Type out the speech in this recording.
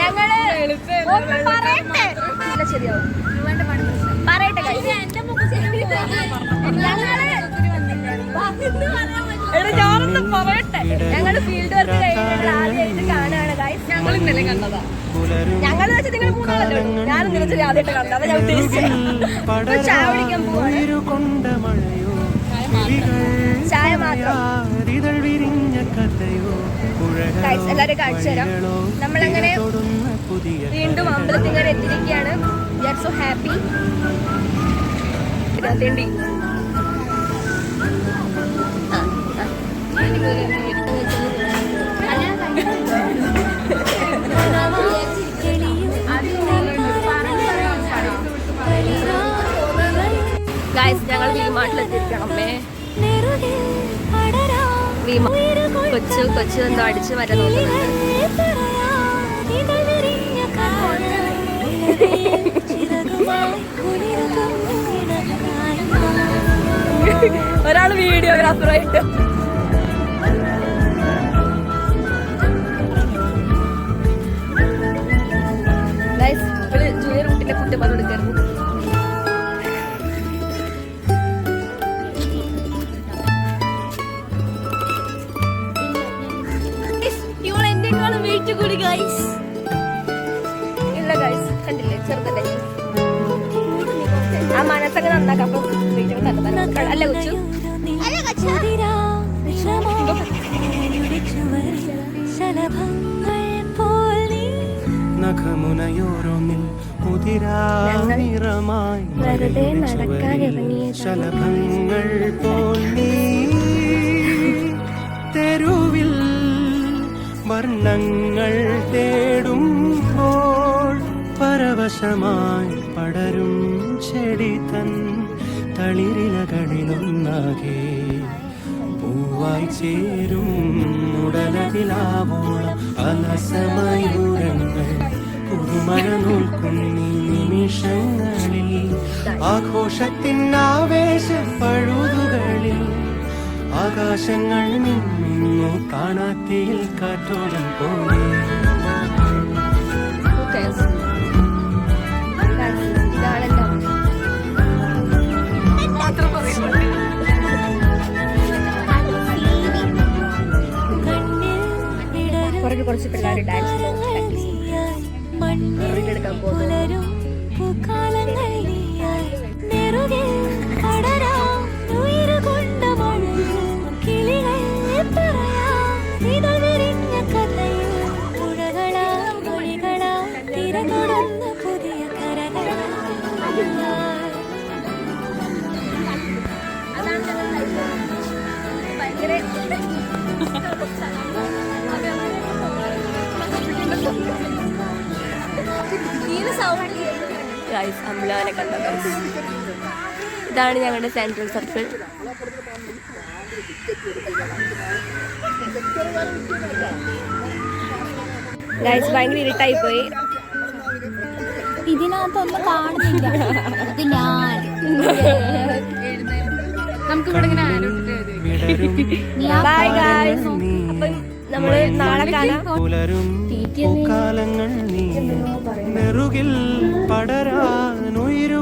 ഞങ്ങൾ ഒന്ന് പറയട്ടെ. ഇല്ല, ശരിയാവും പറയട്ടെ guys. ഞങ്ങൾ എടാ, ഞാനൊന്ന് പറയട്ടെ. ഞങ്ങൾ ഫീൽഡ് വർക്ക് കഴിഞ്ഞിട്ട് ആദ്യമായിട്ട് കാണുകയാണ് ഗൈസ് ഞങ്ങൾ ഇന്നലെ കണ്ടതാ. ഞങ്ങൾ വെച്ച് നിങ്ങൾ മൂന്നാളല്ലോ ഞാൻ ഇന്നലെ വെച്ച് ആദ്യമായിട്ട് കണ്ടത്. അതാ ഞാൻ ഉദ്ദേശിച്ചത് ചായ കുടിക്കാൻ പോവാണ്. ചായ മാത്രം. ഗൈസ് എല്ലാവരും കാണിച്ചു തരാം. നമ്മളങ്ങനെ വീണ്ടും അമ്പലത്തിൽ അമ്പലത്തിങ്ങനെ എത്തിയിരിക്കുകയാണ്. വി ആർ സോ ഹാപ്പി തിണ്ടി ഗൈസ് ഞങ്ങൾ വിമാട്ടിൽ എത്തിയിരിക്കണം അമ്മേ വിമാ കൊച്ചു കൊച്ചു എന്തോ അടിച്ചു വരാൻ ഒരാൾ വീഡിയോഗ്രാഫറായിട്ട് ജൂനിയർ കുട്ടിയിലെ കുറ്റം പറഞ്ഞു കൊടുക്കരുത് ഗൈസ് ഇല്ല ഗൈസ് കണ്ടില്ലേ? ചെറുതല്ലേ? ആ മനസ്സൊക്കെ നന്നാക്കാം. അപ്പൊ അല്ല കൊച്ചു. നഖമുനയോരോന്നിൽ. ശലഭങ്ങൾ പോൽ വർണങ്ങൾ തേടുമ്പോൾ പരവശമായി പടരും ചെടി തൻ തളിരിലകളിലൊന്നാകെ പൂവായി ചേരും ഉടലതിലാവോളം അലസമയൂരങ്ങൾ പുതുമഴ നോക്കുന്ന നിമിഷങ്ങളിൽ. ആഘോഷത്തിൻ ആവേശ പഴുതുകളിൽ ആകാശങ്ങൾ നിന്നു കാണാത്തിയിൽ കാറ്റോളം പോലെ. കുറച്ച് പിള്ളേർ ഡാൻസ് പ്രാക്ടീസ് എടുക്കാൻ പോകുന്നു പുതിയ ഗൈസ് അമ്പലവനെ കണ്ട ഇതാണ് ഞങ്ങളുടെ സെൻട്രൽ സർക്കിൾ ഗൈസ് ഭയങ്കര ഇരുട്ടായി പോയി ഇതിനകത്തൊന്നും കാണുന്നില്ല. ഇത് ഞാൻ. ബൈ ഗൈസ് നമ്മൾ നാളെ കാണാം. പുലരും പൂക്കാലങ്ങൾ നീ നെറുകിൽ പടരാനുയിരു